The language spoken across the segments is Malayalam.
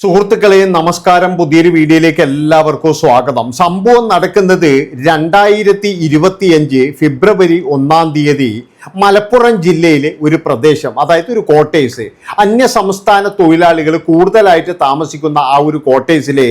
സുഹൃത്തുക്കളെ നമസ്കാരം. പുതിയൊരു വീഡിയോയിലേക്ക് എല്ലാവർക്കും സ്വാഗതം. സംഭവം നടക്കുന്നത് രണ്ടായിരത്തി ഇരുപത്തിയഞ്ച് ഫെബ്രുവരി ഒന്നാം തീയതി മലപ്പുറം ജില്ലയിലെ ഒരു പ്രദേശം അതായത് ഒരു കോട്ടേഴ്സ് അന്യ സംസ്ഥാന തൊഴിലാളികൾ കൂടുതലായിട്ട് താമസിക്കുന്ന ആ ഒരു കോട്ടേഴ്സിലെ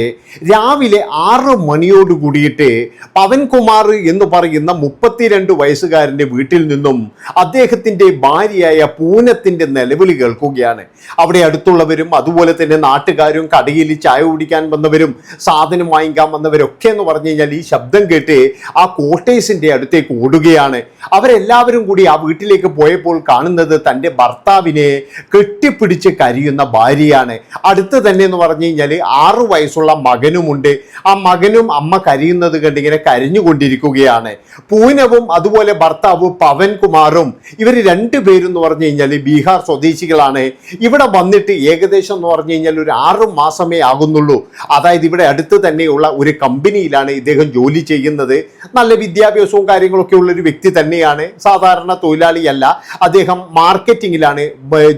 രാവിലെ ആറ് മണിയോട് കൂടിയിട്ട് പവൻകുമാർ എന്ന് പറയുന്ന മുപ്പത്തിരണ്ട് വയസ്സുകാരന്റെ വീട്ടിൽ നിന്നും അദ്ദേഹത്തിന്റെ ഭാര്യയായ പൂനത്തിന്റെ നിലവിളി കേൾക്കുകയാണ്. അവിടെ അടുത്തുള്ളവരും അതുപോലെ തന്നെ നാട്ടുകാരും കടയിൽ ചായ കുടിക്കാൻ വന്നവരും സാധനം വാങ്ങിക്കാൻ വന്നവരൊക്കെ എന്ന് പറഞ്ഞു കഴിഞ്ഞാൽ ഈ ശബ്ദം കേട്ട് ആ കോട്ടേഴ്സിന്റെ അടുത്തേക്ക് ഓടുകയാണ്. അവരെല്ലാവരും കൂടി ആ വീട്ടിലേക്ക് പോയപ്പോൾ കാണുന്നത് തന്റെ ഭർത്താവിനെ കെട്ടിപ്പിടിച്ച് കരിയുന്ന ഭാര്യയാണ്. അടുത്ത് തന്നെ എന്ന് പറഞ്ഞു കഴിഞ്ഞാൽ ആറു വയസ്സുള്ള മകനുമുണ്ട്. ആ മകനും അമ്മ കരിയുന്നത് കണ്ട് ഇങ്ങനെ കരഞ്ഞുകൊണ്ടിരിക്കുകയാണ്. പൂനവും അതുപോലെ ഭർത്താവ് പവൻകുമാറും ഇവർ രണ്ടുപേരും എന്ന് പറഞ്ഞു കഴിഞ്ഞാൽ ബീഹാർ സ്വദേശികളാണ്. ഇവിടെ വന്നിട്ട് ഏകദേശം എന്ന് പറഞ്ഞു കഴിഞ്ഞാൽ ഒരു ആറ് മാസമേ ആകുന്നുള്ളൂ. അതായത് ഇവിടെ അടുത്ത് തന്നെയുള്ള ഒരു കമ്പനിയിലാണ് ഇദ്ദേഹം ജോലി ചെയ്യുന്നത്. നല്ല വിദ്യാഭ്യാസവും കാര്യങ്ങളൊക്കെ ഉള്ള ഒരു വ്യക്തി തന്നെയാണ് സാധാരണ തൊഴിലാളിയല്ല അദ്ദേഹം മാർക്കറ്റിങ്ങിലാണ്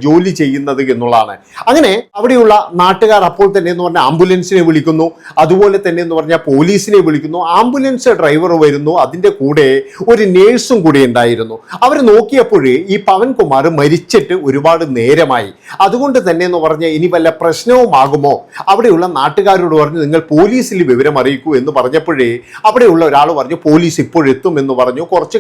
ജോലി ചെയ്യുന്നത് എന്നുള്ളതാണ്. അങ്ങനെ അവിടെയുള്ള നാട്ടുകാർ അപ്പോൾ തന്നെ എന്ന് പറഞ്ഞാൽ ആംബുലൻസിനെ വിളിക്കുന്നു അതുപോലെ തന്നെ എന്ന് പറഞ്ഞാൽ പോലീസിനെ വിളിക്കുന്നു. ആംബുലൻസ് ഡ്രൈവർ വരുന്നു അതിന്റെ കൂടെ ഒരു നേഴ്സും കൂടി ഉണ്ടായിരുന്നു. അവർ നോക്കിയപ്പോഴേ ഈ പവൻകുമാർ മരിച്ചിട്ട് ഒരുപാട് നേരമായി. അതുകൊണ്ട് തന്നെ എന്ന് പറഞ്ഞാൽ ഇനി വല്ല പ്രശ്നവുമാകുമോ? അവിടെയുള്ള നാട്ടുകാരോട് പറഞ്ഞു നിങ്ങൾ പോലീസിൽ വിവരം അറിയിക്കൂ എന്ന് പറഞ്ഞപ്പോഴേ അവിടെയുള്ള ഒരാൾ പറഞ്ഞു പോലീസ് ഇപ്പോഴെത്തും എന്ന് പറഞ്ഞു. കുറച്ച്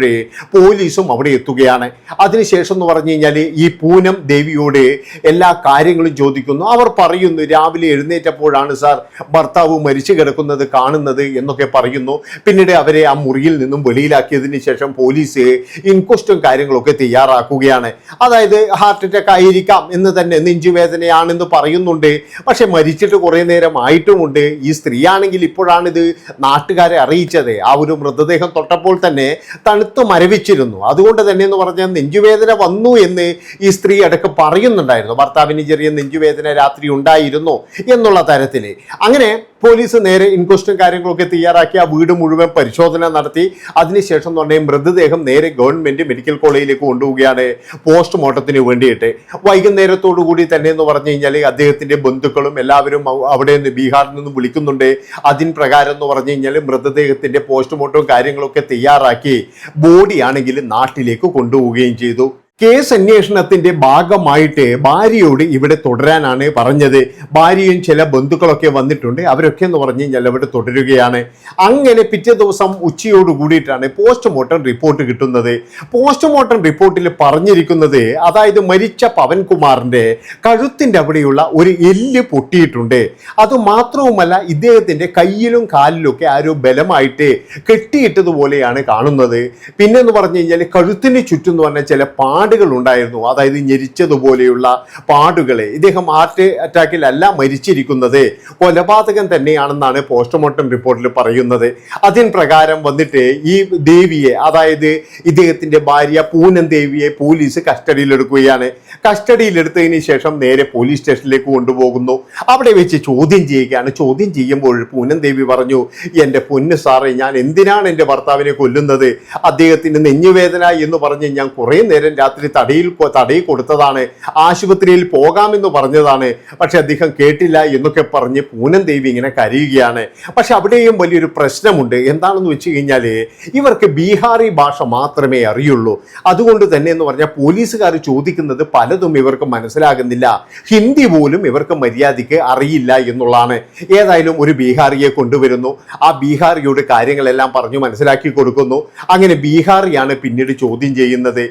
കഴിഞ്ഞപ്പോഴേ പോലീസും അവിടെ എത്തുകയാണ്. അതിനുശേഷം എന്ന് പറഞ്ഞു കഴിഞ്ഞാൽ ഈ പൂനം ദേവിയോട് എല്ലാ കാര്യങ്ങളും ചോദിക്കുന്നു. അവർ പറയുന്നു രാവിലെ എഴുന്നേറ്റപ്പോഴാണ് സാർ ഭർത്താവ് മരിച്ചു കിടക്കുന്നത് കാണുന്നത് എന്നൊക്കെ പറയുന്നു. പിന്നീട് അവരെ ആ മുറിയിൽ നിന്നും വെളിയിലാക്കിയതിന് ശേഷം പോലീസ് ഇൻക്വസ്റ്റും കാര്യങ്ങളൊക്കെ തയ്യാറാക്കുകയാണ്. അതായത് ഹാർട്ട് അറ്റാക്ക് ആയിരിക്കാം എന്ന് തന്നെ നെഞ്ചുവേദനയാണെന്ന് പറയുന്നുണ്ട്. പക്ഷെ മരിച്ചിട്ട് കുറേ നേരം ആയിട്ടുമുണ്ട്. ഈ സ്ത്രീയാണെങ്കിൽ ഇപ്പോഴാണിത് നാട്ടുകാരെ അറിയിച്ചത്. ആ ഒരു മൃതദേഹം തൊട്ടപ്പോൾ തന്നെ തണുത്ത് മരവിച്ചിരുന്നു. അതുകൊണ്ട് തന്നെ എന്ന് പറഞ്ഞാൽ നെഞ്ചുവേദന വന്നു എന്ന് ഈ സ്ത്രീ ഇടയ്ക്ക് പറയുന്നുണ്ടായിരുന്നു. ഭർത്താവിന് ചെറിയ നെഞ്ചുവേദന രാത്രി ഉണ്ടായിരുന്നു എന്നുള്ള തരത്തിൽ. അങ്ങനെ പോലീസ് നേരെ ഇൻക്വസ്റ്റും കാര്യങ്ങളൊക്കെ തയ്യാറാക്കി ആ വീട് മുഴുവൻ പരിശോധന നടത്തി. അതിനുശേഷം എന്ന് പറഞ്ഞാൽ മൃതദേഹം നേരെ ഗവൺമെന്റ് മെഡിക്കൽ കോളേജിലേക്ക് കൊണ്ടുപോവുകയാണ് പോസ്റ്റ്മോർട്ടത്തിന് വേണ്ടിയിട്ട്. വൈകുന്നേരത്തോടു കൂടി തന്നെ എന്ന് പറഞ്ഞു കഴിഞ്ഞാൽ അദ്ദേഹത്തിന്റെ ബന്ധുക്കളും എല്ലാവരും അവിടെ നിന്ന് ബീഹാറിൽ നിന്ന് വിളിക്കുന്നുണ്ട്. അതിൻ പ്രകാരം എന്ന് പറഞ്ഞു കഴിഞ്ഞാൽ മൃതദേഹത്തിന്റെ പോസ്റ്റ്മോർട്ടവും കാര്യങ്ങളൊക്കെ തയ്യാറാക്കി. ബോഡി ആണെങ്കിൽ നാട്ടിലേക്ക് കൊണ്ടുപോവുകയും ചെയ്തു. കേസ് അന്വേഷണത്തിന്റെ ഭാഗമായിട്ട് ഭാര്യയോട് ഇവിടെ തുടരാനാണ് പറഞ്ഞത്. ഭാര്യയും ചില ബന്ധുക്കളൊക്കെ വന്നിട്ടുണ്ട്. അവരൊക്കെ എന്ന് പറഞ്ഞു കഴിഞ്ഞാൽ അവിടെ തുടരുകയാണ്. അങ്ങനെ പിറ്റേ ദിവസം ഉച്ചയോട് കൂടിയിട്ടാണ് പോസ്റ്റ്മോർട്ടം റിപ്പോർട്ട് കിട്ടുന്നത്. പോസ്റ്റ്മോർട്ടം റിപ്പോർട്ടിൽ പറഞ്ഞിരിക്കുന്നത് അതായത് മരിച്ച പവൻകുമാറിന്റെ കഴുത്തിന്റെ അവിടെയുള്ള ഒരു എല്ല് പൊട്ടിയിട്ടുണ്ട്. അത് മാത്രവുമല്ല ഇദ്ദേഹത്തിന്റെ കയ്യിലും കാലിലും ഒക്കെ ആരോ ബലമായിട്ട് കെട്ടിയിട്ടതുപോലെയാണ് കാണുന്നത്. പിന്നെ എന്ന് പറഞ്ഞു കഴിഞ്ഞാൽ കഴുത്തിന് ചുറ്റും എന്ന് പറഞ്ഞാൽ ചില പാടുകൾ ഉണ്ടായിരുന്നു അതായത് ഞെരിച്ചതുപോലെയുള്ള പാടുകളെ. ഇദ്ദേഹം ഹാർട്ട് അറ്റാക്കിലല്ല മരിച്ചിരിക്കുന്നത്. കൊലപാതകം തന്നെയാണെന്നാണ് പോസ്റ്റ്മോർട്ടം റിപ്പോർട്ടിൽ പറയുന്നത്. അതിന് പ്രകാരം വന്നിട്ട് ഈ ദേവിയെ അതായത് ഇദ്ദേഹത്തിന്റെ ഭാര്യ പൂനം ദേവിയെ പോലീസ് കസ്റ്റഡിയിലെടുക്കുകയാണ്. കസ്റ്റഡിയിലെടുത്തതിന് ശേഷം നേരെ പോലീസ് സ്റ്റേഷനിലേക്ക് കൊണ്ടുപോകുന്നു. അവിടെ വെച്ച് ചോദ്യം ചെയ്യുകയാണ്. ചോദ്യം ചെയ്യുമ്പോൾ പൂനം ദേവി പറഞ്ഞു എന്റെ പൊന്ന് സാറേ ഞാൻ എന്തിനാണ് എന്റെ ഭർത്താവിനെ കൊല്ലുന്നത്? അദ്ദേഹത്തിന് നെഞ്ഞുവേദന എന്ന് പറഞ്ഞ് ഞാൻ കുറേ നേരം രാത്രി തടയിൽ തടിയിൽ തടി കൊടുത്തതാണ്. ആശുപത്രിയിൽ പോകാമെന്ന് പറഞ്ഞതാണ്. പക്ഷെ അദ്ദേഹം കേട്ടില്ല എന്നൊക്കെ പറഞ്ഞ് പൂനം ദേവി ഇങ്ങനെ കരയുകയാണ്. പക്ഷെ അവിടെയും വലിയൊരു പ്രശ്നമുണ്ട്. എന്താണെന്ന് വെച്ച് കഴിഞ്ഞാൽ ഇവർക്ക് ബീഹാറി ഭാഷ മാത്രമേ അറിയുള്ളൂ. അതുകൊണ്ട് തന്നെ എന്ന് പറഞ്ഞാൽ പോലീസുകാർ ചോദിക്കുന്നത് പലതും ഇവർക്ക് മനസ്സിലാകുന്നില്ല. ഹിന്ദി പോലും ഇവർക്ക് മര്യാദയ്ക്ക് അറിയില്ല എന്നുള്ളതാണ്. ഏതായാലും ഒരു ബീഹാറിയെ കൊണ്ടുവരുന്നു. ആ ബീഹാറിയോട് കാര്യങ്ങളെല്ലാം പറഞ്ഞു മനസ്സിലാക്കി കൊടുക്കുന്നു. അങ്ങനെ ബീഹാറിയാണ് പിന്നീട് ചോദ്യം ചെയ്യുന്നത്.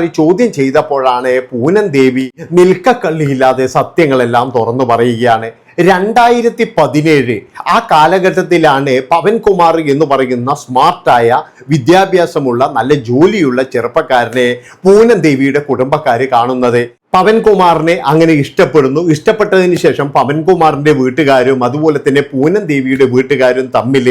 ബീഹാറി ചോദ്യം ചെയ്തപ്പോഴാണ് പൂനം ദേവി നിൽക്കക്കള്ളിയില്ലാതെ സത്യങ്ങളെല്ലാം തുറന്നു പറയുകയാണ്. രണ്ടായിരത്തി പതിനേഴ് ആ കാലഘട്ടത്തിലാണ് പവൻകുമാർ എന്ന് പറയുന്ന സ്മാർട്ടായ വിദ്യാഭ്യാസമുള്ള നല്ല ജോലിയുള്ള ചെറുപ്പക്കാരനെ പൂനം ദേവിയുടെ കുടുംബക്കാർ കാണുന്നത്. പവൻകുമാറിനെ അങ്ങനെ ഇഷ്ടപ്പെടുന്നു. ഇഷ്ടപ്പെട്ടതിന് ശേഷം പവൻകുമാറിന്റെ വീട്ടുകാരും അതുപോലെ തന്നെ പൂനം ദേവിയുടെ വീട്ടുകാരും തമ്മിൽ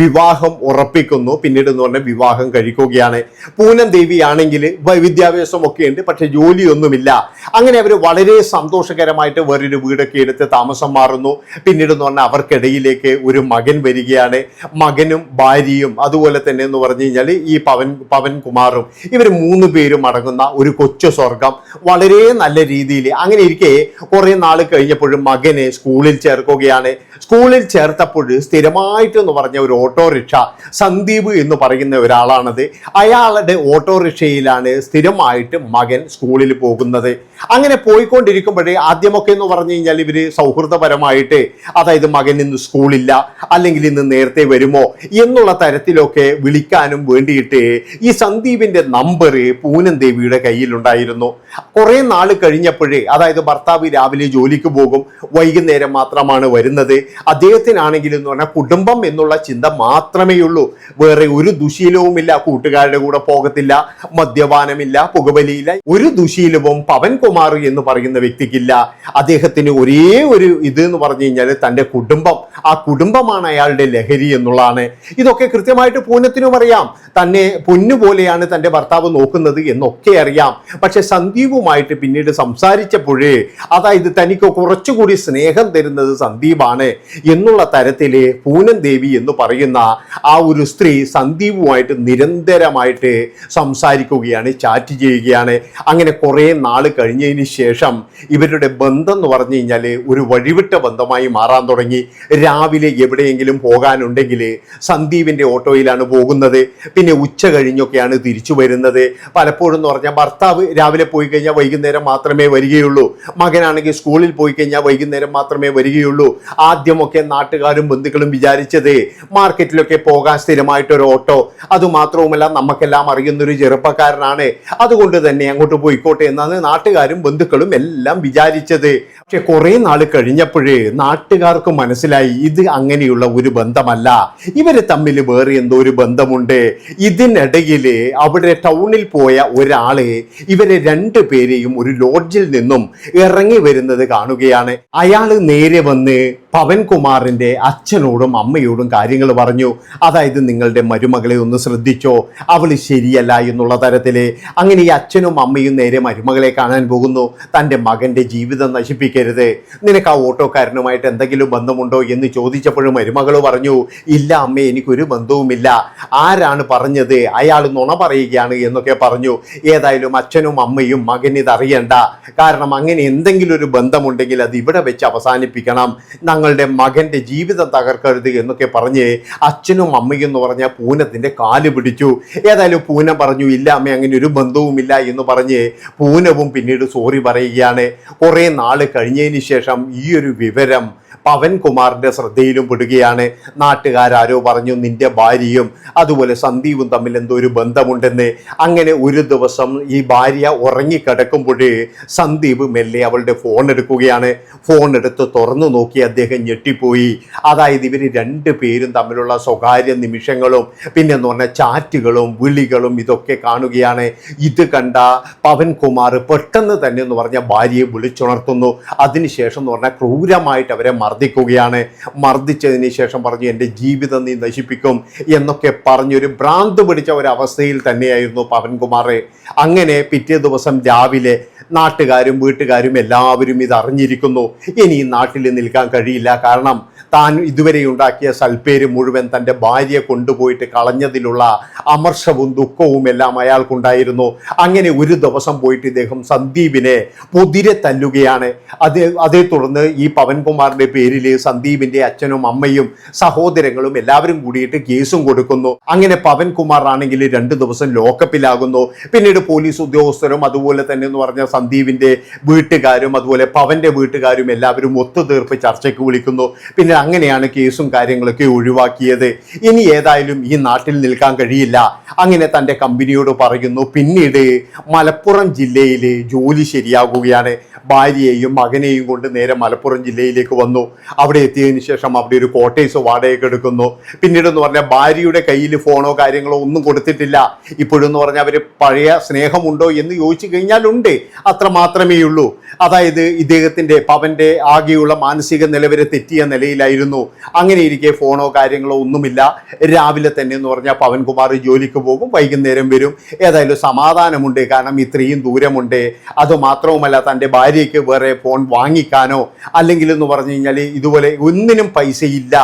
വിവാഹം ഉറപ്പിക്കുന്നു. പിന്നീട് എന്ന് പറഞ്ഞാൽ വിവാഹം കഴിക്കുകയാണ്. പൂനം ദേവി ആണെങ്കിൽ വിദ്യാഭ്യാസം ഒക്കെ ഉണ്ട് പക്ഷെ ജോലിയൊന്നുമില്ല. അങ്ങനെ അവർ വളരെ സന്തോഷകരമായിട്ട് വേറൊരു വീടൊക്കെ എടുത്ത് താമസം മാറുന്നു. പിന്നീട് എന്ന് പറഞ്ഞാൽ അവർക്കിടയിലേക്ക് ഒരു മകൻ വരികയാണ്. മകനും ഭാര്യയും അതുപോലെ തന്നെ എന്ന് പറഞ്ഞു കഴിഞ്ഞാൽ ഈ പവൻ പവൻകുമാറും ഇവർ മൂന്ന് പേരും അടങ്ങുന്ന ഒരു കൊച്ചു സ്വർഗം. വളരെ നല്ല രീതിയിൽ അങ്ങനെ ഇരിക്കെ കുറേ നാൾ കഴിഞ്ഞപ്പോഴും മകനെ സ്കൂളിൽ ചേർക്കുകയാണ്. സ്കൂളിൽ ചേർത്തപ്പോൾ സ്ഥിരമായിട്ട് എന്ന് പറഞ്ഞ ഒരു ഓട്ടോറിക്ഷ സന്ദീപ് എന്ന് പറയുന്ന ഒരാളാണത്. അയാളുടെ ഓട്ടോറിക്ഷയിലാണ് സ്ഥിരമായിട്ട് മകൻ സ്കൂളിൽ പോകുന്നത്. അങ്ങനെ പോയിക്കൊണ്ടിരിക്കുമ്പോഴേ ആദ്യമൊക്കെ എന്ന് പറഞ്ഞു കഴിഞ്ഞാൽ ഇവർ സൗഹൃദപരമായിട്ട് അതായത് മകൻ ഇന്ന് സ്കൂളില്ല അല്ലെങ്കിൽ ഇന്ന് നേരത്തെ വരുമോ എന്നുള്ള തരത്തിലൊക്കെ വിളിക്കാനും വേണ്ടിയിട്ട് ഈ സന്ദീപിന്റെ നമ്പർ പൂനം ദേവിയുടെ കയ്യിലുണ്ടായിരുന്നു. കുറേ നാൾ കഴിഞ്ഞപ്പോഴേ അതായത് ഭർത്താവ് രാവിലെ ജോലിക്ക് പോകും വൈകുന്നേരം മാത്രമാണ് വരുന്നത്. അദ്ദേഹത്തിനാണെങ്കിൽ എന്ന് പറഞ്ഞാൽ കുടുംബം എന്നുള്ള ചിന്ത മാത്രമേ ഉള്ളൂ. വേറെ ഒരു ദുശീലവുമില്ല കൂട്ടുകാരുടെ കൂടെ പോകത്തില്ല മദ്യപാനമില്ല പുകവലിയില്ല. ഒരു ദുശീലവും പവൻകുമാർ എന്ന് പറയുന്ന വ്യക്തിക്കില്ല. അദ്ദേഹത്തിന് ഒരേ ഒരു ഇത് എന്ന് പറഞ്ഞു കഴിഞ്ഞാൽ തന്റെ കുടുംബം. ആ കുടുംബമാണ് അയാളുടെ ലഹരി എന്നുള്ളതാണ്. ഇതൊക്കെ കൃത്യമായിട്ട് പൂനത്തിനും അറിയാം. തന്നെ പൊന്നു പോലെയാണ് തന്റെ ഭർത്താവ് നോക്കുന്നത് എന്നൊക്കെ അറിയാം. പക്ഷെ സന്ദീപുമായിട്ട് പിന്നീട് സംസാരിച്ചപ്പോഴേ അതായത് തനിക്ക് കുറച്ചുകൂടി സ്നേഹം തരുന്നത് സന്ദീപാണ് എന്നുള്ള തരത്തിൽ പൂനം ദേവി എന്ന് പറയുന്ന ആ ഒരു സ്ത്രീ സന്ദീപുമായിട്ട് നിരന്തരമായിട്ട് സംസാരിക്കുകയാണ് ചാറ്റ് ചെയ്യുകയാണ്. അങ്ങനെ കുറേ നാൾ കഴിഞ്ഞതിന് ശേഷം ഇവരുടെ ബന്ധം എന്ന് പറഞ്ഞു കഴിഞ്ഞാൽ ഒരു വഴിവിട്ട ബന്ധമായി മാറാൻ തുടങ്ങി. രാവിലെ എവിടെയെങ്കിലും പോകാനുണ്ടെങ്കിൽ സന്ദീപിന്റെ ഓട്ടോയിലാണ് പോകുന്നത്. പിന്നെ ഉച്ച കഴിഞ്ഞൊക്കെയാണ് തിരിച്ചു വരുന്നത്. പലപ്പോഴും എന്ന് പറഞ്ഞാൽ ഭർത്താവ് രാവിലെ പോയി കഴിഞ്ഞാൽ വൈകുന്നേരം മാത്രമേ വരികയുള്ളൂ. മകനാണെങ്കിൽ സ്കൂളിൽ പോയി കഴിഞ്ഞാൽ വൈകുന്നേരം മാത്രമേ വരികയുള്ളൂ. ആദ്യമൊക്കെ നാട്ടുകാരും ബന്ധുക്കളും വിചാരിച്ചത് മാർക്കറ്റിലൊക്കെ പോകാൻ സ്ഥിരമായിട്ടൊരു ഓട്ടോ. അതുമാത്രവുമല്ല നമുക്കെല്ലാം അറിയുന്നൊരു ചെറുപ്പക്കാരനാണ്. അതുകൊണ്ട് തന്നെ അങ്ങോട്ട് പോയിക്കോട്ടെ എന്നാണ് നാട്ടുകാരും ബന്ധുക്കളും എല്ലാം വിചാരിച്ചത്. പക്ഷെ കുറെ നാൾ കഴിഞ്ഞപ്പോഴേ നാട്ടുകാർക്ക് മനസ്സിലായി ഇത് അങ്ങനെയുള്ള ഒരു ബന്ധമല്ല. ഇവർ തമ്മിൽ വേറെ എന്തോ ഒരു ബന്ധമുണ്ട്. ഇതിനിടയിൽ അവിടെ ടൗണിൽ പോയ ഒരാൾ ഇവരെ രണ്ടു പേരെയും ഒരു ലോഡ്ജിൽ നിന്നും ഇറങ്ങി വരുന്നത് കാണുകയാണ്. അയാൾ നേരെ വന്ന് പവൻകുമാറിന്റെ അച്ഛനോടും അമ്മയോടും കാര്യങ്ങൾ പറഞ്ഞു. അതായത് നിങ്ങളുടെ മരുമകളെ ഒന്ന് ശ്രദ്ധിച്ചോ. അവൾ ശരിയല്ല എന്നുള്ള തരത്തിൽ അങ്ങനെ ഈ അച്ഛനും അമ്മയും നേരെ മരുമകളെ കാണാൻ പോകുന്നു. തന്റെ മകന്റെ ജീവിതം നശിപ്പിക്കരുത്. നിനക്ക് ആ ഓട്ടോക്കാരനുമായിട്ട് എന്തെങ്കിലും ബന്ധമുണ്ടോ എന്ന് ചോദിച്ചപ്പോഴും മരുമകൾ പറഞ്ഞു ഇല്ല അമ്മേ എനിക്കൊരു ബന്ധവുമില്ല. ആരാണ് പറഞ്ഞത്? അയാൾ നുണ പറയുകയാണ് എന്നൊക്കെ പറഞ്ഞു. ഏതായാലും അച്ഛനും അമ്മയും മകൻ ഇതറിയണ്ട. കാരണം അങ്ങനെ എന്തെങ്കിലും ഒരു ബന്ധമുണ്ടെങ്കിൽ അത് ഇവിടെ വെച്ച് അവസാനിപ്പിക്കണം. ഞങ്ങളുടെ മകന്റെ ജീവിതം തകർക്കരുത് എന്നൊക്കെ പറഞ്ഞ് അച്ഛനും അമ്മയും എന്ന് പറഞ്ഞ പൂനത്തിന്റെ കാൽ പിടിച്ചു. ഏതായാലും പൂനം പറഞ്ഞു ഇല്ല അമ്മ അങ്ങനെ ഒരു ബന്ധവുമില്ല എന്ന് പറഞ്ഞ് പൂനവും പിന്നീട് സോറി പറയുകയാണ്. കുറേ നാൾ കഴിഞ്ഞതിന് ശേഷം ഈ ഒരു വിവരം പവൻകുമാറിന്റെ ശ്രദ്ധയിലും പെടുകയാണ്. നാട്ടുകാരാരോ പറഞ്ഞു നിന്റെ ഭാര്യയും അതുപോലെ സന്ദീപും തമ്മിൽ എന്തോ ഒരു ബന്ധമുണ്ടെന്ന്. അങ്ങനെ ഒരു ദിവസം ഈ ഭാര്യ ഉറങ്ങിക്കിടക്കുമ്പോഴേ സന്ദീപ് മെല്ലെ അവളുടെ ഫോൺ എടുക്കുകയാണ്. ഫോൺ എടുത്ത് തുറന്നു നോക്കി അദ്ദേഹം ഞെട്ടിപ്പോയി. അതായത് ഇവർ രണ്ട് പേരും തമ്മിലുള്ള സ്വകാര്യ നിമിഷങ്ങളും പിന്നെ എന്ന് പറഞ്ഞാൽ ചാറ്റുകളും വിളികളും ഇതൊക്കെ കാണുകയാണ്. ഇത് കണ്ട പവൻകുമാർ പെട്ടെന്ന് തന്നെ എന്ന് പറഞ്ഞ ഭാര്യയെ വിളിച്ചുണർത്തുന്നു. അതിനുശേഷം എന്ന് പറഞ്ഞാൽ ക്രൂരമായിട്ട് അവരെ മർദ്ദിക്കുകയാണ്. മർദ്ദിച്ചതിന് ശേഷം പറഞ്ഞു എന്റെ ജീവിതം നീ നശിപ്പിക്കും എന്നൊക്കെ പറഞ്ഞൊരു ഭ്രാന്ത് പിടിച്ച ഒരു അവസ്ഥയിൽ തന്നെയായിരുന്നു പവൻകുമാർ അങ്ങനെ പിറ്റേ ദിവസം രാവിലെ നാട്ടുകാരും വീട്ടുകാരും എല്ലാവരും ഇത് അറിഞ്ഞിരിക്കുന്നു ഇനി നാട്ടിൽ നിൽക്കാൻ കഴിയില്ല. കാരണം താൻ ഇതുവരെ ഉണ്ടാക്കിയ സൽപ്പേര് മുഴുവൻ തന്റെ ഭാര്യയെ കൊണ്ടുപോയിട്ട് കളഞ്ഞതിലുള്ള അമർഷവും ദുഃഖവും എല്ലാം അയാൾക്കുണ്ടായിരുന്നു. അങ്ങനെ ഒരു ദിവസം പോയിട്ട് ഇദ്ദേഹം സന്ദീപിനെ പുതിരെ തല്ലുകയാണ്. അത് അതേ തുടർന്ന് ഈ പവൻകുമാറിന്റെ പേരിൽ സന്ദീപിന്റെ അച്ഛനും അമ്മയും സഹോദരങ്ങളും എല്ലാവരും കൂടിയിട്ട് കേസും കൊടുക്കുന്നു. അങ്ങനെ പവൻകുമാർ ആണെങ്കിൽ രണ്ട് ദിവസം ലോക്കപ്പിലാകുന്നു. പിന്നീട് പോലീസ് ഉദ്യോഗസ്ഥരും അതുപോലെ തന്നെ എന്ന് പറഞ്ഞ സന്ദീപിന്റെ വീട്ടുകാരും അതുപോലെ പവന്റെ വീട്ടുകാരും എല്ലാവരും ഒത്തുതീർപ്പ് ചർച്ചയ്ക്ക് വിളിക്കുന്നു. പിന്നെ അങ്ങനെയാണ് കേസും കാര്യങ്ങളൊക്കെ ഒഴിവാക്കിയത്. ഇനി ഏതായാലും ഈ നാട്ടിൽ നിൽക്കാൻ കഴിയില്ല. അങ്ങനെ തന്റെ കമ്പനിയോട് പറയുന്നു പിന്നീട് മലപ്പുറം ജില്ലയിൽ ജോലി ശരിയാകുകയാണ്. ഭാര്യയെയും മകനെയും കൊണ്ട് നേരെ മലപ്പുറം ജില്ലയിലേക്ക് വന്നു. അവിടെ എത്തിയതിന് ശേഷം അവിടെ ഒരു കോട്ടേഴ്സ് വാടകയ്ക്ക് എടുക്കുന്നു. പിന്നീട് എന്ന് പറഞ്ഞാൽ ഭാര്യയുടെ കയ്യിൽ ഫോണോ കാര്യങ്ങളോ ഒന്നും കൊടുത്തിട്ടില്ല. ഇപ്പോഴെന്ന് പറഞ്ഞാൽ അവർ പഴയ സ്നേഹമുണ്ടോ എന്ന് ചോദിച്ചു കഴിഞ്ഞാൽ ഉണ്ട്. അത്ര മാത്രമേ ഉള്ളൂ. അതായത് ഇദ്ദേഹത്തിന്റെ പവന്റെ ആകെയുള്ള മാനസിക നിലവരെ തെറ്റിയ നിലയിലായിരുന്നു. അങ്ങനെ ഇരിക്കെ ഫോണോ കാര്യങ്ങളോ ഒന്നുമില്ല. രാവിലെ തന്നെ എന്ന് പറഞ്ഞാൽ പവൻകുമാർ ജോലിക്ക് പോകും വൈകുന്നേരം വരും. ഏതായാലും സമാധാനമുണ്ട്. കാരണം ഇത്രയും ദൂരമുണ്ട്. അതുമാത്രവുമല്ല തന്റെ ഭാര്യയ്ക്ക് വേറെ ഫോൺ വാങ്ങിക്കാനോ അല്ലെങ്കിൽ എന്ന് പറഞ്ഞു കഴിഞ്ഞാൽ ഇതുപോലെ ഒന്നിനും പൈസയില്ല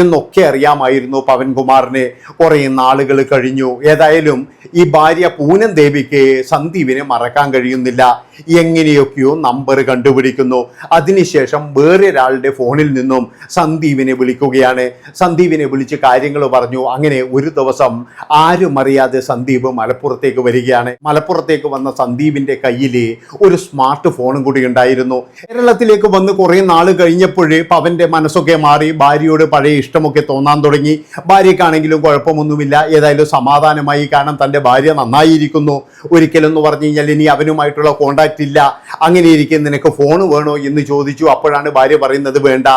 എന്നൊക്കെ അറിയാമായിരുന്നു പവൻകുമാറിനെ. കുറേ നാളുകൾ കഴിഞ്ഞു. ഏതായാലും ഈ ഭാര്യ പൂനം ദേവിക്ക് സന്ദീപിനെ മറക്കാൻ കഴിയുന്നില്ല. എങ്ങനെയൊക്കെയോ നമ്പർ കണ്ടുപിടിക്കുന്നു. അതിനുശേഷം വേറെ ഒരാളുടെ ഫോണിൽ നിന്നും സന്ദീപിനെ വിളിക്കുകയാണ്. സന്ദീപിനെ വിളിച്ച് കാര്യങ്ങൾ പറഞ്ഞു. അങ്ങനെ ഒരു ദിവസം ആരും അറിയാതെ സന്ദീപ് മലപ്പുറത്തേക്ക് വരികയാണ്. മലപ്പുറത്തേക്ക് വന്ന സന്ദീപിന്റെ കയ്യിൽ ഒരു സ്മാർട്ട് ഫോണും കൂടി ഉണ്ടായിരുന്നു. കേരളത്തിലേക്ക് വന്ന് കുറേ നാൾ കഴിഞ്ഞപ്പോഴേ പവന്റെ മനസ്സൊക്കെ മാറി. ഭാര്യയോട് പഴയ ഇഷ്ടമൊക്കെ തോന്നാൻ തുടങ്ങി. ഭാര്യക്കാണെങ്കിലും കുഴപ്പമൊന്നുമില്ല. ഏതായാലും സമാധാനമായി കാരണം തന്റെ ഭാര്യ നന്നായിരിക്കുന്നു. ഒരിക്കലെന്ന് പറഞ്ഞു കഴിഞ്ഞാൽ ഇനി അവനുമായിട്ടുള്ള കോണ്ടാക്റ്റ് ഇല്ല അങ്ങനെ ഇരിക്കും നിനക്ക് ഫോൺ വേണോ എന്ന് ചോദിച്ചു. അപ്പോഴാണ് ഭാര്യ പറയുന്നത് വേണ്ട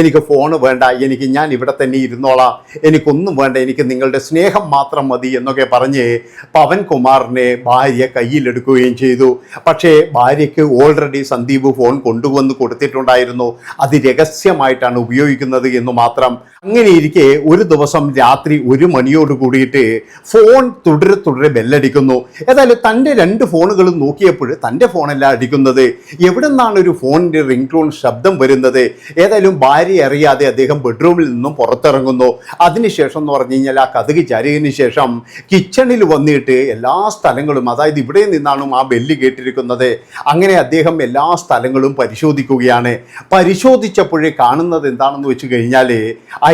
എനിക്ക് ഫോൺ വേണ്ട. എനിക്ക് ഞാൻ ഇവിടെ തന്നെ ഇരുന്നോളാം. എനിക്കൊന്നും വേണ്ട. എനിക്ക് നിങ്ങളുടെ സ്നേഹം മാത്രം മതി എന്നൊക്കെ പറഞ്ഞ് പവൻ കുമാറിനെ ഭാര്യ കയ്യിലെടുക്കുകയും ചെയ്തു. പക്ഷേ ഭാര്യയ്ക്ക് ഓൾറെഡി സന്ദീപ് ഫോൺ കൊണ്ടുവന്ന് കൊടുത്തിട്ടുണ്ടായിരുന്നു. അത് രഹസ്യമായിട്ടാണ് ഉപയോഗിക്കുന്നത് എന്ന് മാത്രം അങ്ങനെ ഇരിക്കെ ഒരു ദിവസം രാത്രി ഒരു മണിയോട് കൂടിയിട്ട് ഫോൺ തുടരെ തുടരെ ബെല്ലടിക്കുന്നു. ഏതായാലും തന്റെ രണ്ട് ഫോണുകളും നോക്കിയപ്പോൾ തന്റെ ഫോണല്ല അടിക്കുന്നത്. എവിടെ നിന്നാണ് ഒരു ഫോണിന്റെ റിംഗ് ടോൺ ശബ്ദം വരുന്നത്? ഏതായാലും ഭാര്യ അറിയാതെ അദ്ദേഹം ബെഡ്റൂമിൽ നിന്നും പുറത്തിറങ്ങുന്നു. അതിനുശേഷം എന്ന് പറഞ്ഞു കഴിഞ്ഞാൽ ആ കഥക് ചാരിയതിനു ശേഷം കിച്ചണിൽ വന്നിട്ട് എല്ലാ സ്ഥലങ്ങളും അതായത് ഇവിടെ നിന്നാണ് ആ ബെല്ല് കേട്ടിരിക്കുന്നത്. അങ്ങനെ അദ്ദേഹം എല്ലാ സ്ഥലങ്ങളും പരിശോധിക്കുകയാണ്. പരിശോധിച്ചപ്പോഴേ കാണുന്നത് എന്താണെന്ന് വെച്ച് കഴിഞ്ഞാൽ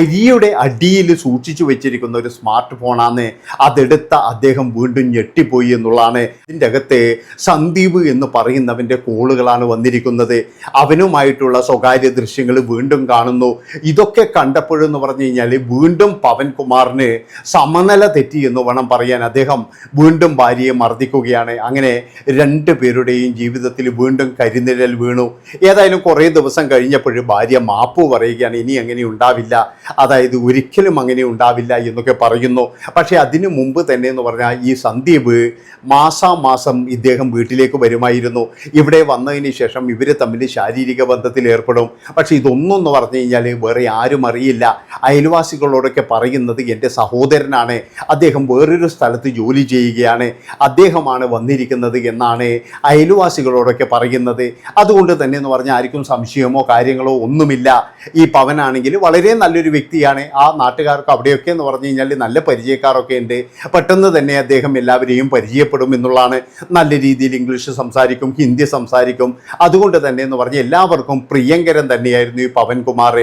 അരിയുടെ അടിയിൽ സൂക്ഷിച്ചു വെച്ചിരിക്കുന്ന ഒരു സ്മാർട്ട് ഫോണാണ് അതെടുത്ത അദ്ദേഹം വീണ്ടും ഞെട്ടിപ്പോയി എന്നുള്ളതാണ് ഇതിന്റെ അകത്ത് സന്ദീപ് എന്ന് പറയുന്നവന്റെ കോളുകളാണ് വന്നിരിക്കുന്നത്. അവനുമായിട്ടുള്ള സ്വകാര്യ ദൃശ്യങ്ങൾ വീണ്ടും കാണുന്നു. ഇതൊക്കെ കണ്ടപ്പോഴെന്ന് പറഞ്ഞു കഴിഞ്ഞാൽ വീണ്ടും പവൻകുമാറിന് സമനില തെറ്റി എന്ന് വേണം പറയാൻ. അദ്ദേഹം വീണ്ടും ഭാര്യയെ മർദ്ദിക്കുകയാണ്. അങ്ങനെ രണ്ടു പേരുടെയും ജീവിതത്തിൽ വീണ്ടും കരിനിഴൽ വീണു. ഏതായാലും കുറേ ദിവസം കഴിഞ്ഞപ്പോഴും ഭാര്യ മാപ്പ് പറയുകയാണ് ഇനി അങ്ങനെ ഉണ്ടാവില്ല. അതായത് ഒരിക്കലും അങ്ങനെ ഉണ്ടാവില്ല എന്നൊക്കെ പറയുന്നു. പക്ഷേ അതിനു മുമ്പ് തന്നെ എന്ന് പറഞ്ഞാൽ ഈ സന്ദീപ് മാസാമാസം ഇദ്ദേഹം വീട്ടിലേക്ക് വരുമായിരുന്നു. ഇവിടെ വന്നതിന് ശേഷം ഇവർ തമ്മിൽ ശാരീരിക ബന്ധത്തിൽ ഏർപ്പെടും. പക്ഷേ ഇതൊന്നും എന്ന് പറഞ്ഞു കഴിഞ്ഞാൽ വേറെ ആരും അറിയില്ല. അയൽവാസികളോടൊക്കെ പറയുന്നത് എന്റെ സഹോദരനാണ്. അദ്ദേഹം വേറൊരു സ്ഥലത്ത് ജോലി ചെയ്യുകയാണ്. അദ്ദേഹമാണ് വന്നിരിക്കുന്നത് എന്നാണ് അയൽവാസികളോടൊക്കെ പറയുന്നത്. അതുകൊണ്ട് തന്നെ എന്ന് പറഞ്ഞാൽ ആർക്കും സംശയമോ കാര്യങ്ങളോ ഒന്നുമില്ല. ഈ പവനാണെങ്കിൽ വളരെ നല്ലൊരു വ്യക്തിയാണ് ആ നാട്ടുകാർക്ക് അവിടെയൊക്കെ എന്ന് പറഞ്ഞു കഴിഞ്ഞാൽ നല്ല പരിചയക്കാരൊക്കെ ഉണ്ട്. പെട്ടെന്ന് തന്നെ അദ്ദേഹം എല്ലാവരെയും പരിചയപ്പെടും എന്നുള്ളതാണ് നല്ല രീതിയിൽ ഇംഗ്ലീഷ് സംസാരിക്കും ഹിന്ദി സംസാരിക്കും. അതുകൊണ്ട് തന്നെ എന്ന് പറഞ്ഞ് എല്ലാവർക്കും പ്രിയങ്കരൻ തന്നെയായിരുന്നു ഈ പവൻകുമാർ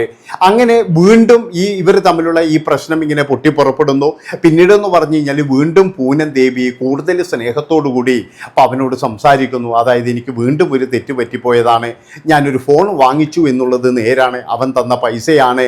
അങ്ങനെ വീണ്ടും ഈ ഇവർ തമ്മിലുള്ള ഈ പ്രശ്നം ഇങ്ങനെ പൊട്ടിപ്പുറപ്പെടുന്നു. പിന്നീട് എന്ന് പറഞ്ഞു കഴിഞ്ഞാൽ വീണ്ടും പൂനൻ ദേവി കൂടുതൽ സ്നേഹത്തോടു കൂടി പവനോട് സംസാരിക്കുന്നു. അതായത് എനിക്ക് വീണ്ടും ഒരു തെറ്റ് പറ്റിപ്പോയതാണ്. ഞാനൊരു ഫോൺ വാങ്ങിച്ചു എന്നുള്ളത് നേരാണ്. അവൻ തന്ന പൈസയാണ്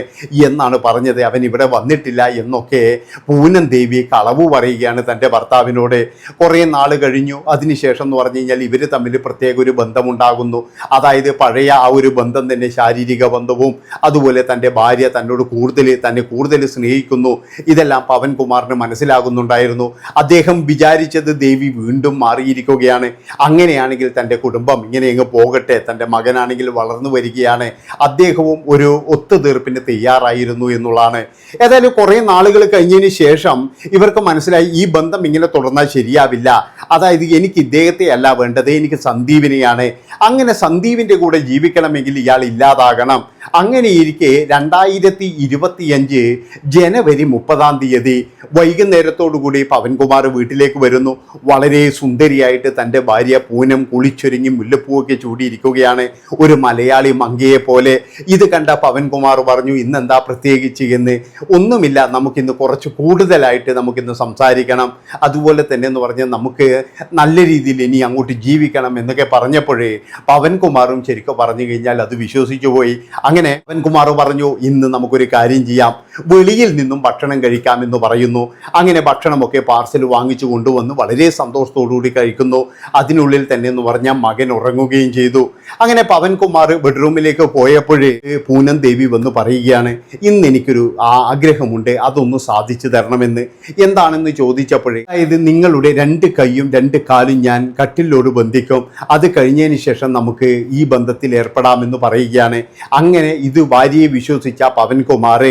എന്നാണ് പറഞ്ഞത്. അവൻ ഇവിടെ വന്നിട്ടില്ല എന്നൊക്കെ പൂനം ദേവി കളവ് പറയുകയാണ് തന്റെ ഭർത്താവിനോട്. കുറേ നാൾ കഴിഞ്ഞു. അതിനുശേഷം എന്ന് പറഞ്ഞു കഴിഞ്ഞാൽ ഇവർ തമ്മിൽ പ്രത്യേക ഒരു ബന്ധമുണ്ടാകുന്നു. അതായത് പഴയ ആ ഒരു ബന്ധം തന്നെ ശാരീരിക ബന്ധവും അതുപോലെ തന്റെ ഭാര്യ തന്നോട് കൂടുതൽ തന്നെ കൂടുതൽ സ്നേഹിക്കുന്നു. ഇതെല്ലാം പവൻകുമാറിന് മനസ്സിലാകുന്നുണ്ടായിരുന്നു. അദ്ദേഹം വിചാരിച്ചത് ദേവി വീണ്ടും മാറിയിരിക്കുകയാണ്. അങ്ങനെയാണെങ്കിൽ തന്റെ കുടുംബം ഇങ്ങനെ അങ്ങ് പോകട്ടെ. തന്റെ മകനാണെങ്കിൽ വളർന്നു വരികയാണ്. അദ്ദേഹവും ഒരു ഒത്തുതീർപ്പിന് തയ്യാറായിരുന്നു. എന്നുള്ളതാണ്. ഏതായാലും കുറേ നാളുകൾ കഴിഞ്ഞതിന് ശേഷം ഇവർക്ക് മനസ്സിലായി ഈ ബന്ധം ഇങ്ങനെ തുടർന്നാൽ ശരിയാവില്ല. അതായത് എനിക്ക് ഇദ്ദേഹത്തെ അല്ല വേണ്ടത് എനിക്ക് സന്ദീപിനെയാണ്. അങ്ങനെ സന്ദീപിന്റെ കൂടെ ജീവിക്കണമെങ്കിൽ ഇയാൾ ഇല്ലാതാകണം. അങ്ങനെ ഇരിക്കെ രണ്ടായിരത്തി ഇരുപത്തിയഞ്ച് ജനുവരി മുപ്പതാം തീയതി വൈകുന്നേരത്തോടുകൂടി പവൻകുമാർ വീട്ടിലേക്ക് വരുന്നു. വളരെ സുന്ദരിയായിട്ട് തന്റെ ഭാര്യ പൂനം കുളിച്ചൊരുങ്ങി മുല്ലപ്പൂവൊക്കെ ചൂടിയിരിക്കുകയാണ്. ഒരു മലയാളി മങ്കയെ പോലെ. ഇത് കണ്ട പവൻകുമാർ പറഞ്ഞു ഇന്നെന്താ പ്രത്യേകിച്ച് എന്ന്? ഒന്നുമില്ല നമുക്കിന്ന് കുറച്ച് കൂടുതലായിട്ട് നമുക്കിന്ന് സംസാരിക്കണം. അതുപോലെ തന്നെ എന്ന് പറഞ്ഞാൽ നമുക്ക് നല്ല രീതിയിൽ ഇനി അങ്ങോട്ട് ജീവിക്കണം എന്നൊക്കെ പറഞ്ഞപ്പോഴേ പവൻകുമാറും ശരിക്കും പറഞ്ഞു കഴിഞ്ഞാൽ അത് വിശ്വസിച്ചു പോയി അങ്ങനെ അവൻകുമാർ പറഞ്ഞു ഇന്ന് നമുക്കൊരു കാര്യം ചെയ്യാം. വെളിയിൽ നിന്നും ഭക്ഷണം കഴിക്കാം എന്ന് പറയുന്നു. അങ്ങനെ ഭക്ഷണമൊക്കെ പാർസൽ വാങ്ങിച്ചു കൊണ്ടുവന്ന് വളരെ സന്തോഷത്തോടുകൂടി കഴിക്കുന്നു. അതിനുള്ളിൽ തന്നെ എന്ന് പറഞ്ഞാൽ മകൻ ഉറങ്ങുകയും ചെയ്തു. അങ്ങനെ പവൻകുമാർ ബെഡ്റൂമിലേക്ക് പോയപ്പോഴേ പൂനം ദേവി വന്ന് പറയുകയാണ് ഇന്ന് എനിക്കൊരു ആഗ്രഹമുണ്ട് അതൊന്ന് സാധിച്ചു തരണമെന്ന്. എന്താണെന്ന് ചോദിച്ചപ്പോഴേ അതായത് നിങ്ങളുടെ രണ്ട് കൈയും രണ്ട് കാലും ഞാൻ കട്ടിലോട് ബന്ധിക്കും. അത് കഴിഞ്ഞതിന് ശേഷം നമുക്ക് ഈ ബന്ധത്തിൽ ഏർപ്പെടാമെന്ന് പറയുകയാണ്. അങ്ങനെ ഇത് ഭാര്യയെ വിശ്വസിച്ച പവൻകുമാർ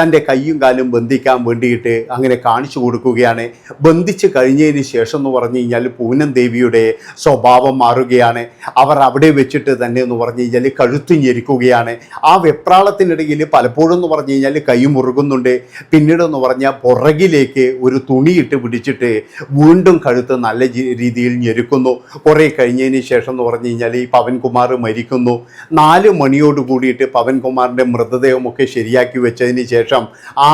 തന്റെ കൈയും കാലും ബന്ധിക്കാൻ വേണ്ടിയിട്ട് അങ്ങനെ കാണിച്ചു കൊടുക്കുകയാണ്. ബന്ധിച്ച് കഴിഞ്ഞതിന് ശേഷം എന്ന് പറഞ്ഞു കഴിഞ്ഞാൽ പൂനം ദേവിയുടെ സ്വഭാവം മാറുകയാണ്. അവർ അവിടെ വെച്ചിട്ട് തന്നെ എന്ന് പറഞ്ഞു കഴിഞ്ഞാൽ കഴുത്തു ഞെരിക്കുകയാണ്. ആ വെപ്രാളത്തിനിടയിൽ പലപ്പോഴും എന്ന് പറഞ്ഞു കഴിഞ്ഞാൽ കൈ മുറുകുന്നുണ്ട്. പിന്നീട് എന്ന് പറഞ്ഞാൽ പുറകിലേക്ക് ഒരു തുണിയിട്ട് പിടിച്ചിട്ട് വീണ്ടും കഴുത്ത് നല്ല രീതിയിൽ ഞെരുക്കുന്നു. കുറേ കഴിഞ്ഞതിന് ശേഷം എന്ന് പറഞ്ഞു കഴിഞ്ഞാൽ ഈ പവൻകുമാർ മരിക്കുന്നു. നാല് മണിയോട് കൂടിയിട്ട് പവൻകുമാറിന്റെ മൃതദേഹമൊക്കെ ശരിയാക്കി വെച്ചതിന് ശേഷം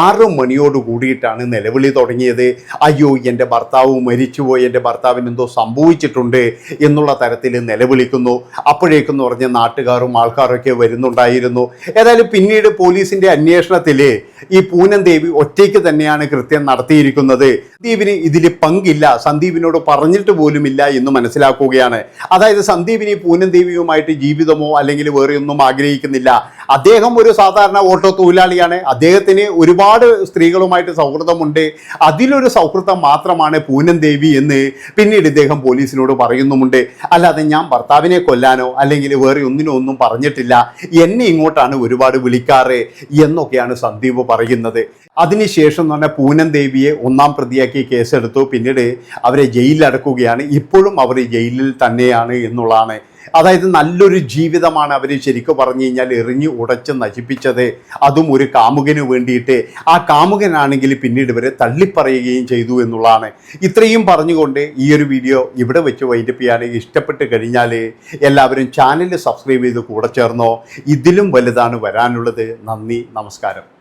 ആറ് മണിയോട് കൂടിയിട്ടാണ് നിലവിളി തുടങ്ങിയത്. അയ്യോ എന്റെ ഭർത്താവ് മരിച്ചുപോയി എന്റെ ഭർത്താവിന് എന്തോ സംഭവിച്ചിട്ടുണ്ട് എന്നുള്ള തരത്തിൽ നിലവിളിക്കുന്നു. അപ്പോഴേക്കെന്ന് പറഞ്ഞ നാട്ടുകാരും ആൾക്കാരൊക്കെ വരുന്നുണ്ടായിരുന്നു. ഏതായാലും പിന്നീട് പോലീസിന്റെ അന്വേഷണത്തിൽ ഈ പൂനം ദേവി ഒറ്റയ്ക്ക് തന്നെയാണ് കൃത്യം നടത്തിയിരിക്കുന്നത്. സന്ദീപിന് ഇതിൽ പങ്കില്ല. സന്ദീപിനോട് പറഞ്ഞിട്ട് പോലുമില്ല എന്ന് മനസ്സിലാക്കുകയാണ്. അതായത് സന്ദീപിന് പൂനം ദേവിയുമായിട്ട് ജീവിതമോ അല്ലെങ്കിൽ വേറെ ഒന്നും ആഗ്രഹിക്കുന്നില്ല. അദ്ദേഹം ഒരു സാധാരണ ഓട്ടോ തൊഴിലാളിയാണ്. അദ്ദേഹത്തിന് ഒരുപാട് സ്ത്രീകളുമായിട്ട് സൗഹൃദമുണ്ട്. അതിലൊരു സൗഹൃദം മാത്രമാണ് പൂനം ദേവി എന്ന് പിന്നീട് ഇദ്ദേഹം പോലീസിനോട് പറയുന്നുമുണ്ട്. അല്ലാതെ ഞാൻ ഭർത്താവിനെ കൊല്ലാനോ അല്ലെങ്കിൽ വേറെ ഒന്നിനോ ഒന്നും പറഞ്ഞിട്ടില്ല. എന്നെ ഇങ്ങോട്ടാണ് ഒരുപാട് വിളിക്കാറ് എന്നൊക്കെയാണ് സന്ദീപ് പറയുന്നത്. അതിനുശേഷം എന്ന് പറഞ്ഞാൽ പൂനം ദേവിയെ ഒന്നാം പ്രതിയാക്കി കേസെടുത്തു. പിന്നീട് അവരെ ജയിലിൽ അടക്കുകയാണ് ഇപ്പോഴും അവർ ജയിലിൽ തന്നെയാണ് എന്നുള്ളതാണ്. അതായത് നല്ലൊരു ജീവിതമാണ് അവർ ശരിക്കും പറഞ്ഞു കഴിഞ്ഞാൽ എറിഞ്ഞു ഉടച്ച് നശിപ്പിച്ചത്. അതും ഒരു കാമുകന് വേണ്ടിയിട്ട്. ആ കാമുകനാണെങ്കിൽ പിന്നീട് ഇവരെ തള്ളിപ്പറയുകയും ചെയ്തു എന്നുള്ളതാണ്. ഇത്രയും പറഞ്ഞുകൊണ്ട് ഈ ഒരു വീഡിയോ ഇവിടെ വെച്ച് വൈൻഡപ്പ് ചെയ്യാൻ ഇഷ്ടപ്പെട്ട് കഴിഞ്ഞാൽ എല്ലാവരും ചാനൽ സബ്സ്ക്രൈബ് ചെയ്ത് കൂടെ ചേർന്നോ. ഇതിലും വലുതാണ് വരാനുള്ളത്. നന്ദി നമസ്കാരം.